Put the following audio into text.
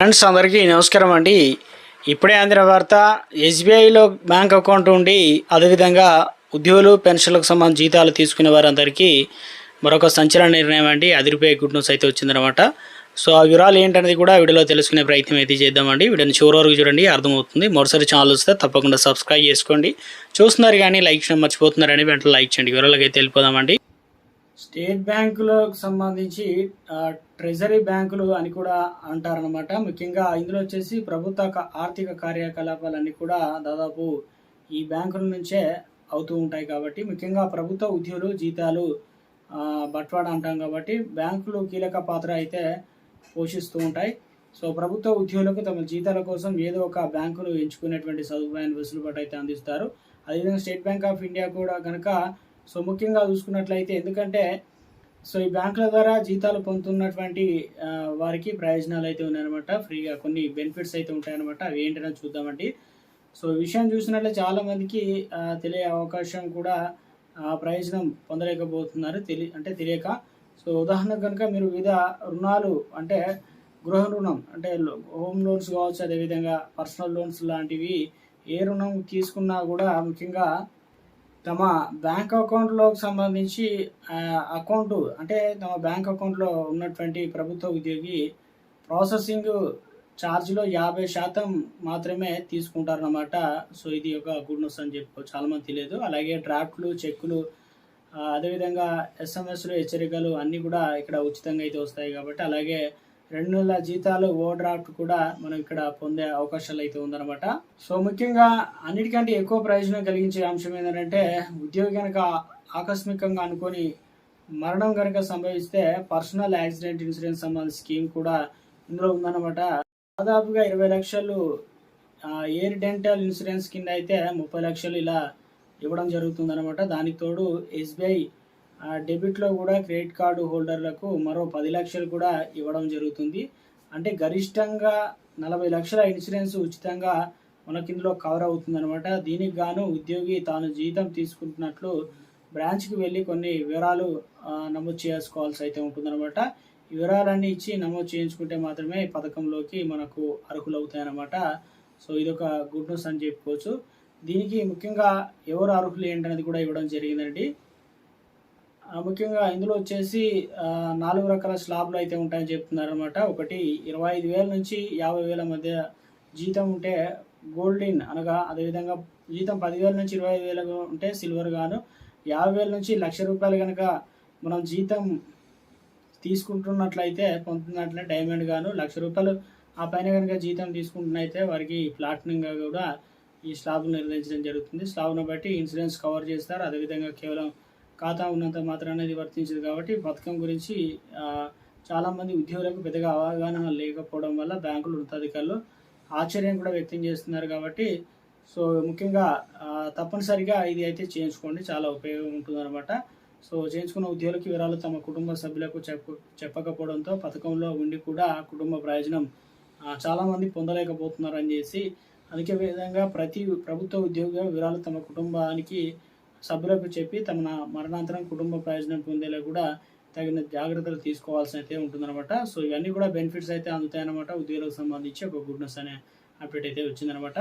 Friends అందరికీ నమస్కారం అండి. ఇప్పుడే అందిన వార్త ఎస్బీఐలో బ్యాంక్ అకౌంట్ ఉండి అదేవిధంగా ఉద్యోగులు పెన్షన్లకు సంబంధించి జీతాలు తీసుకునే వారందరికీ మరొక సంచలన నిర్ణయం అండి. అదిరిపోయే గుడ్ న్యూస్ అయితే వచ్చిందనమాట సో ఆ వివరాలు ఏంటనేది కూడా వీడియోలో తెలుసుకునే ప్రయత్నం అయితే చేద్దామండి. వీడియోని చివరి వరకు చూడండి అర్థమవుతుంది. మరోసారి ఛానల్ వస్తే తప్పకుండా సబ్స్క్రైబ్ చేసుకోండి. చూస్తున్నారు కానీ లైక్ చేయడం మర్చిపోతున్నారని వెంటనే లైక్ చేయండి. వివరాలకు అయితే వెళ్ళిపోదామండి. స్టేట్ బ్యాంకులకు సంబంధించి ట్రెజరీ బ్యాంకులు అని కూడా అంటారనమాట ముఖ్యంగా ఇందులో వచ్చేసి ప్రభుత్వ ఆర్థిక కార్యకలాపాలన్నీ కూడా దాదాపు ఈ బ్యాంకుల నుంచే అవుతూ ఉంటాయి కాబట్టి ముఖ్యంగా ప్రభుత్వ ఉద్యోగులు జీతాలు బట్వాడ అంటాం కాబట్టి బ్యాంకులు కీలక పాత్ర అయితే పోషిస్తూ ఉంటాయి. సో ప్రభుత్వ ఉద్యోగులకు తమ జీతాల కోసం ఏదో ఒక బ్యాంకును ఎంచుకునేటువంటి సదుపాయాన్ని వెసులుబాటు అయితే అందిస్తారు. అదేవిధంగా స్టేట్ బ్యాంక్ ఆఫ్ ఇండియా కూడా కనుక సో ముఖ్యంగా చూసుకున్నట్లయితే ఎందుకంటే సో ఈ బ్యాంకుల ద్వారా జీతాలు పొందుతున్నటువంటి వారికి ప్రయోజనాలు అయితే ఉన్నాయన్నమాట. ఫ్రీగా కొన్ని బెనిఫిట్స్ అయితే ఉంటాయన్నమాట. అవి ఏంటనే చూద్దామండి. సో ఈ విషయం చూసినట్లే చాలామందికి తెలియ అవకాశం కూడా ఆ, ప్రయోజనం పొందలేకపోతున్నారు. తెలి అంటే తెలియక. సో ఉదాహరణకు కనుక మీరు వివిధ రుణాలు అంటే గృహ రుణం అంటే హోమ్ లోన్స్ కావచ్చు అదేవిధంగా పర్సనల్ లోన్స్ లాంటివి ఏ రుణం తీసుకున్నా కూడా ముఖ్యంగా తమ బ్యాంక్ అకౌంట్లోకి సంబంధించి అకౌంట్ అంటే తమ బ్యాంక్ అకౌంట్లో ఉన్నటువంటి ప్రభుత్వ ఉద్యోగి ప్రాసెసింగ్ ఛార్జ్లో యాభై శాతం మాత్రమే తీసుకుంటారన్నమాట. సో ఇది ఒక గుడ్ న్యూస్ అని చెప్పుకో చాలామంది తెలియదు. అలాగే డ్రాఫ్ట్లు చెక్కులు అదేవిధంగా ఎస్ఎంఎస్లు హెచ్చరికలు అన్నీ కూడా ఇక్కడ ఉచితంగా అయితే వస్తాయి కాబట్టి అలాగే రెండు నెలల జీతాలు ఓవర్ డ్రాఫ్ట్ కూడా మనం ఇక్కడ పొందే అవకాశాలు అయితే ఉందన్నమాట. సో ముఖ్యంగా అన్నిటికంటే ఎక్కువ ప్రయోజనం కలిగించే అంశం ఏంటంటే ఉద్యోగి కనుక ఆకస్మికంగా అనుకొని మరణం కనుక సంభవిస్తే పర్సనల్ యాక్సిడెంట్ ఇన్సూరెన్స్ సంబంధించిన స్కీమ్ కూడా ఇందులో ఉందన్నమాట. దాదాపుగా ఇరవై లక్షలు ఎయిర్ డెంటల్ ఇన్సూరెన్స్ కింద అయితే ముప్పై లక్షలు ఇలా ఇవ్వడం జరుగుతుందన్నమాట. దానికి తోడు ఎస్బీఐ డెబిట్లో కూడా క్రెడిట్ కార్డు హోల్డర్లకు మరో పది లక్షలు కూడా ఇవ్వడం జరుగుతుంది. అంటే గరిష్టంగా నలభై లక్షల ఇన్సూరెన్స్ ఉచితంగా మనకి ఇందులో కవర్ అవుతుంది అనమాట దీనికి గాను ఉద్యోగి తాను జీతం తీసుకుంటున్నట్లు బ్రాంచ్కి వెళ్ళి కొన్ని వివరాలు నమోదు చేసుకోవాల్సి అయితే ఉంటుందన్నమాట. ఈ వివరాలన్నీ ఇచ్చి నమోదు చేయించుకుంటే మాత్రమే పథకంలోకి మనకు అర్హులవుతాయన్నమాట. సో ఇదొక గుడ్ న్యూస్ అని చెప్పుకోవచ్చు. దీనికి ముఖ్యంగా ఎవరు అర్హులు ఏంటనేది కూడా ఇవ్వడం జరిగిందండి. ముఖ్యంగా ఇందులో వచ్చేసి నాలుగు రకాల స్లాబ్లు అయితే ఉంటాయని చెప్తున్నారు అనమాట ఒకటి ఇరవై ఐదు వేల నుంచి యాభై వేల మధ్య జీతం ఉంటే గోల్డ్ ఇన్ అనగా అదేవిధంగా జీతం పదివేల నుంచి ఇరవై ఐదు వేలు ఉంటే సిల్వర్ గాను యాభై వేల నుంచి లక్ష రూపాయలు కనుక మనం జీతం తీసుకుంటున్నట్లయితే పొందుతున్నట్లే డైమండ్ గాను లక్ష రూపాయలు ఆ పైన కనుక జీతం తీసుకుంటున్నైతే వారికి ప్లాటినంగా కూడా ఈ స్లాబ్ నిర్ణయించడం జరుగుతుంది. స్లాబ్ను బట్టి ఇన్సూరెన్స్ కవర్ చేస్తారు. అదేవిధంగా కేవలం ఖాతా ఉన్నంత మాత్రాన ఇది వర్తించదు కాబట్టి పథకం గురించి చాలామంది ఉద్యోగులకు పెద్దగా అవగాహన లేకపోవడం వల్ల బ్యాంకులు ఉన్నతాధికారులు ఆశ్చర్యం కూడా వ్యక్తం చేస్తున్నారు కాబట్టి సో ముఖ్యంగా తప్పనిసరిగా ఇది అయితే చేయించుకోండి. చాలా ఉపయోగం ఉంటుందన్నమాట. సో చేయించుకున్న ఉద్యోగులకి వివరాలు తమ కుటుంబ సభ్యులకు చెప్ప చెప్పకపోవడంతో పథకంలో ఉండి కూడా కుటుంబ ప్రయోజనం చాలామంది పొందలేకపోతున్నారు అని చేసి అందుకే విధంగా ప్రతి ప్రభుత్వ ఉద్యోగ వివరాలు తమ కుటుంబానికి సభ్యులకు చెప్పి తమ మరణాంతరం కుటుంబ ప్రయోజనం పొందేలా కూడా తగిన జాగ్రత్తలు తీసుకోవాల్సి అయితే ఉంటుందన్నమాట. సో ఇవన్నీ కూడా బెనిఫిట్స్ అయితే అందుతాయన్నమాట. ఉద్యోగులకు సంబంధించి ఒక గుడ్ న్యూస్ అనే అప్డేట్ అయితే వచ్చిందనమాట